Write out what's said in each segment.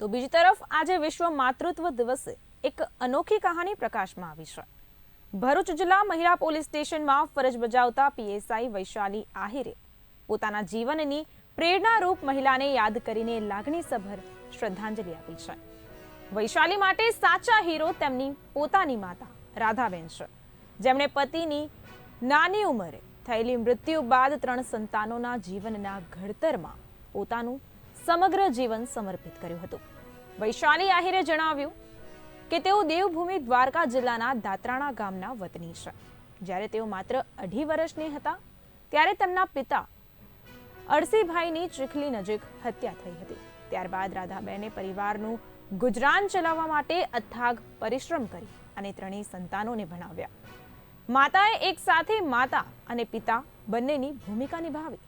તો બીજી તરફ આજે વિશ્વ માતૃત્વ દિવસે એક અનોખી કહાની પ્રકાશમાં આવી છે. ભરૂચ જિલ્લા મહિલા પોલીસ સ્ટેશનમાં ફરજ બજાવતા પીએસઆઈ વૈશાલી આહિરે પોતાના જીવનની પ્રેરણારૂપ મહિલાને યાદ કરીને લાગણીસભર શ્રદ્ધાંજલિ આપી છે. વૈશાલી માટે સાચા હીરો તેમની પોતાની માતા રાધાબેન છે. જેમણે પતિની નાની ઉંમરે થયેલી મૃત્યુ બાદ ત્રણ સંતાનોના જીવનના ઘડતરમાં પોતાનું સમગ્ર જીવન સમર્પિત કર્યું હતું. વૈશાલી આહિરે જણાવ્યું કે તેઓ દેવભૂમિ દ્વારકા જિલ્લાના દાત્રાણા ગામના વતની છે. જ્યારે તેઓ માત્ર અઢી વર્ષની હતા, ત્યારે તેમના પિતા અળસીભાઈની ચીખલી નજીક હત્યા થઈ હતી. ત્યારબાદ રાધાબેને પરિવારનું ગુજરાન ચલાવવા માટે અથાગ પરિશ્રમ કરી અને ત્રણેય સંતાનોને ભણાવ્યા. માતાએ એક સાથે માતા અને પિતા બંનેની ભૂમિકા નિભાવી.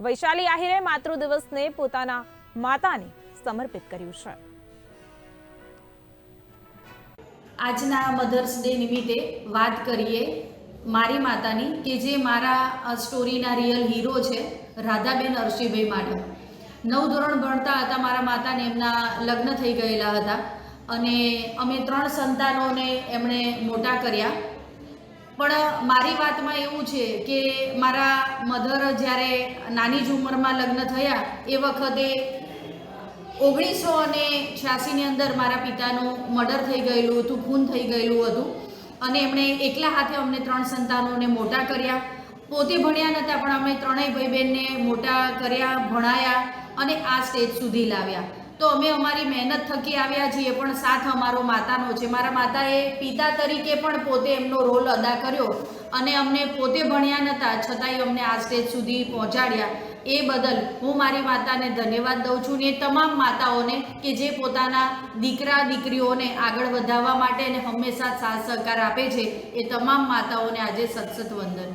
વૈશાલી આહિરે માતૃ દિવસને પોતાના માતાને સમર્પિત કર્યું છે. આજના મધર્સ ડે નિમિત્તે વાત કરીએ મારી માતાની કે જે મારા સ્ટોરીના રિયલ હીરો છે, રાધાબેન અરશીભાઈ માટે નવ ધોરણ ભણતા હતા મારા માતાને એમના લગ્ન થઈ ગયેલા હતા અને અમે ત્રણ સંતાનોને એમણે મોટા કર્યા. પણ મારી વાતમાં એવું છે કે મારા મધર જ્યારે નાની જ ઉંમરમાં લગ્ન થયા, એ વખતે ઓગણીસો અને છ્યાસીની અંદર મારા પિતાનું મર્ડર થઈ ગયેલું હતું, ખૂન થઈ ગયેલું હતું. અને એમણે એકલા હાથે અમને ત્રણ સંતાનોને મોટા કર્યા. પોતે ભણ્યા નહોતા, પણ અમે ત્રણેય ભાઈ બહેનને મોટા કર્યા, ભણાયા અને આ સ્ટેજ સુધી લાવ્યા. તો અમે અમારી મહેનત થકી આવ્યા છીએ, પણ સાથ અમારો માતાનો છે. મારા માતાએ પિતા તરીકે પણ પોતે એમનો રોલ અદા કર્યો અને અમને પોતે ભણ્યા નહોતા છતાંય અમને આ સ્ટેજ સુધી પહોંચાડ્યા. એ બદલ હું મારી માતાને ધન્યવાદ દઉં છું ને તમામ માતાઓને કે જે પોતાના દીકરા, દીકરીઓને આગળ વધારવા માટે અને હંમેશા સાથ સહકાર આપે છે, એ તમામ માતાઓને આજે સતસત વંદન.